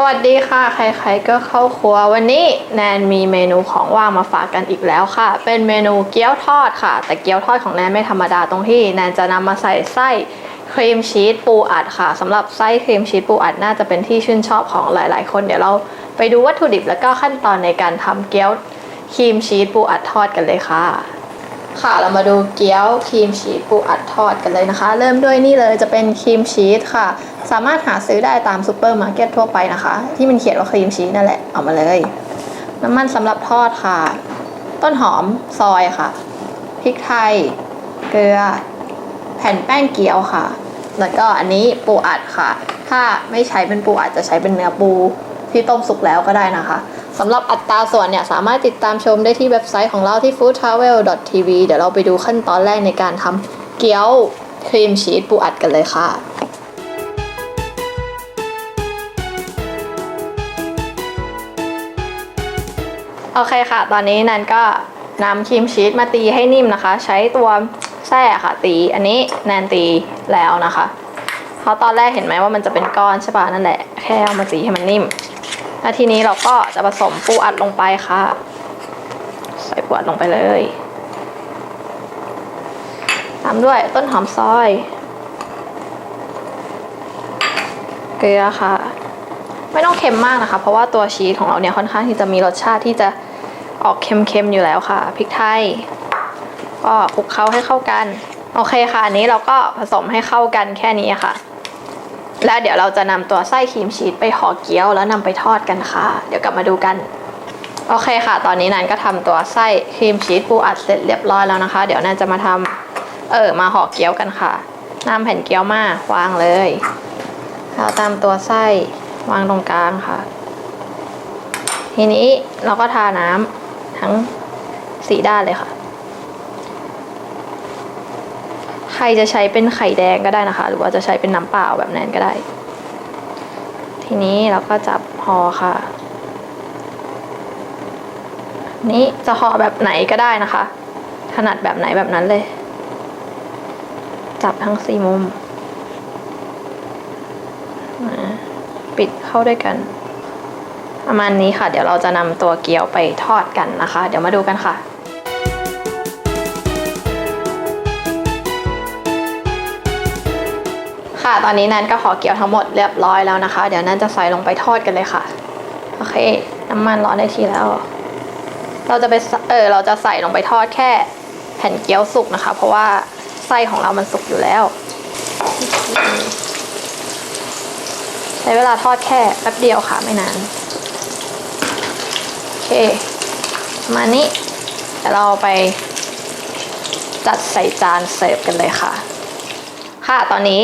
สวัสดีค่ะ ใครๆก็เข้าครัววันนี้แนนมีเมนูของว่างมาฝากกันอีกแล้วค่ะ เป็นเมนูเกี๊ยวทอดค่ะ แต่เกี๊ยวทอดของแนนไม่ธรรมดาตรงที่แนนจะนำมาใส่ไส้ครีมชีสปูอัดค่ะสำหรับไส้ครีมชีสปูอัดน่าจะเป็นที่ชื่นชอบของหลาย ๆ คนเดี๋ยวเราไปดูวัตถุดิบแล้วก็ขั้นตอนในการทำเกี๊ยวครีมชีสปูอัดทอดกันเลยค่ะ ค่ะเรามาดูเกี๊ยวครีมชีสปูอัดทอดกันเลยนะคะ เริ่มด้วยนี่เลยจะเป็นครีมชีสค่ะ สามารถหาซื้อได้ตามซูเปอร์มาร์เก็ตทั่วไปนะคะ ที่มันเขียนว่าครีมชีสนั่นแหละเอามาเลย น้ำมันสำหรับทอดค่ะ ต้นหอมซอยค่ะพริกไทย เกลือ แผ่นแป้งเกี๊ยวค่ะ แล้วก็อันนี้ปูอัดค่ะ ถ้าไม่ใช้เป็นปูอัดจะใช้เป็นเนื้อปูที่ต้มสุกแล้วก็ได้นะคะ สำหรับอัตราส่วนเนี่ยสามารถติดตามชมได้ที่เว็บไซต์ของเราที่ foodtravel.tv เดี๋ยวเราไปดูขั้นตอนแรกในการทำเกี๊ยวครีมชีสปูอัดกันเลยค่ะโอเคค่ะ ตอนนี้นันก็นำครีมชีสมาตีให้นิ่มนะคะ ใช้ตัวแส้ค่ะตี อันนี้แนนตีแล้วนะคะ เพราะตอนแรกเห็นไหมว่ามันจะเป็นก้อนใช่ปะนั่นแหละ แค่เอามาตีให้มันนิ่ม แล้วทีนี้เราก็จะผสมปูอัดลงไปค่ะ ใส่ปูอัดลงไปเลย ตามด้วยต้นหอมซอย เกลือค่ะ ไม่ต้องเค็มมากนะคะ เพราะว่าตัวชีสของเราเนี่ยค่อนข้างที่จะมีรสชาติที่จะออกเค็มๆอยู่แล้วค่ะ พริกไทย ก็คลุกเคล้าให้เข้ากัน โอเคค่ะ อันนี้เราก็ผสมให้เข้ากันแค่นี้ค่ะ แล้วเดี๋ยวเราจะนำตัวไส้ครีมชีสไปห่อเกี๊ยวแล้วนำไปทอดกันค่ะ เดี๋ยวกลับมาดูกัน โอเคค่ะ ตอนนี้นันก็ทำตัวไส้ครีมชีสปูอัดเสร็จเรียบร้อยแล้วนะคะ เดี๋ยวนันจะมาทำเออมาห่อเกี๊ยวกันค่ะนำแผ่นเกี๊ยวมาวางเลยแล้วตามตัวไส้วางตรงกลางค่ะ ทีนี้เราก็ทาน้ำทั้งสีด้านเลยค่ะ ใครจะใช้เป็นไข่แดงก็ได้นะคะ หรือว่าจะใช้เป็นน้ำเปล่าแบบนั้นก็ได้ ทีนี้เราก็จับห่อค่ะ นี้จะห่อแบบไหนก็ได้นะคะ ถนัดแบบไหนแบบนั้นเลย จับทั้งสี่มุมนะปิดเข้าด้วยกัน ประมาณนี้ค่ะ เดี๋ยวเราจะนำตัวเกี๊ยวไปทอดกันนะคะ เดี๋ยวมาดูกันค่ะ ค่ะ ตอนนี้นันก็ขอเกี๊ยวทั้งหมดเรียบร้อยแล้วนะคะ เดี๋ยวนันจะใส่ลงไปทอดกันเลยค่ะ โอเค น้ำมันร้อนได้ทีแล้ว เราจะไป เออ เราจะใส่ลงไปทอดแค่แผ่นเกี๊ยวสุกนะคะ เพราะว่าไส้ของเรามันสุกอยู่แล้ว ใช้เวลาทอดแค่แป๊บเดียวค่ะไม่นาน โอเค มานี้เดี๋ยวเราไปจัดใส่จานเสิร์ฟกันเลยค่ะ ค่ะ ตอนนี้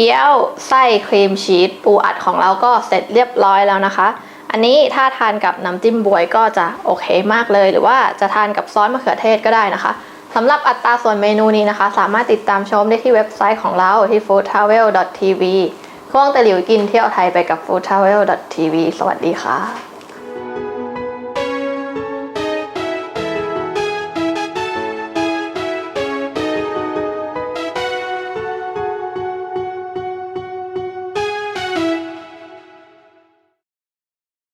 เกี๊ยวไส้ครีมชีสปูอัดของเราก็เสร็จเรียบร้อยแล้วนะคะ อันนี้ถ้าทานกับน้ำจิ้มบวยก็จะโอเคมากเลย หรือว่าจะทานกับซอสมะเขือเทศก็ได้นะคะสำหรับอัตราส่วนเมนูนี้นะคะ สามารถติดตามชมได้ที่เว็บไซต์ของเราที่ foodtravel.tv ควงตะหลิวกินเที่ยวไทยไปกับ foodtravel.tv สวัสดีค่ะ